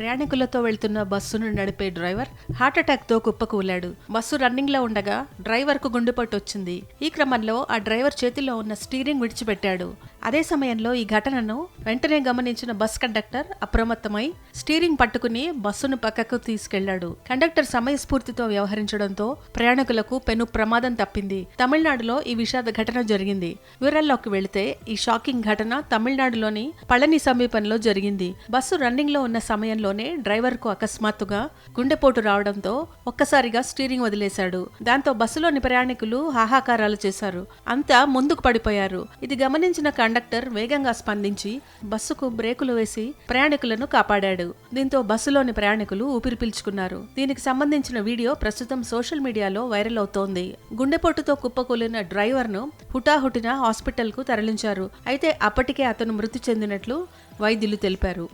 ప్రయాణికులతో వెళ్తున్న బస్సును నడిపే డ్రైవర్ హార్ట్అటాక్తో కుప్పకూలాడు బస్సు రన్నింగ్లో ఉండగా డ్రైవర్కు వచ్చింది ఈ క్రమంలో ఆ డ్రైవర్ చేతిలో ఉన్న స్టీరింగ్ విడిచిపెట్టాడు. అదే సమయంలో ఈ ఘటనను వెంటనే గమనించిన బస్ కండక్టర్ అప్రమత్తమై స్టీరింగ్ పట్టుకుని బస్సును పక్కకు తీసుకెళ్ళాడు. కండక్టర్ సమయస్ఫూర్తితో వ్యవహరించడంతో ప్రయాణికులకు పెను ప్రమాదం తప్పింది. తమిళనాడులో ఈ విషాద ఘటన జరిగింది. వివరాల్లోకి వెళితే ఈ షాకింగ్ ఘటన తమిళనాడులోని పళని సమీపంలో జరిగింది. బస్సు రన్నింగ్లో ఉన్న సమయంలోనే డ్రైవర్కు అకస్మాత్తుగా గుండెపోటు రావడంతో ఒక్కసారిగా స్టీరింగ్ వదిలేశాడు. దాంతో బస్సులోని ప్రయాణికులు హాహాకారాలు చేశారు. అంతా ముందుకు పడిపోయారు. ఇది గమనించిన కండక్టర్ వేగంగా స్పందించి బస్సుకు బ్రేకులు వేసి ప్రయాణికులను కాపాడాడు. దీంతో బస్సులోని ప్రయాణికులు ఊపిరి పీల్చుకున్నారు. దీనికి సంబంధించిన వీడియో ప్రస్తుతం సోషల్ మీడియాలో వైరల్ అవుతోంది. గుండెపోటుతో కుప్పకూలిన డ్రైవర్ను హుటాహుటిన హాస్పిటల్కు తరలించారు. అయితే అప్పటికే అతను మృతి చెందినట్లు వైద్యులు తెలిపారు.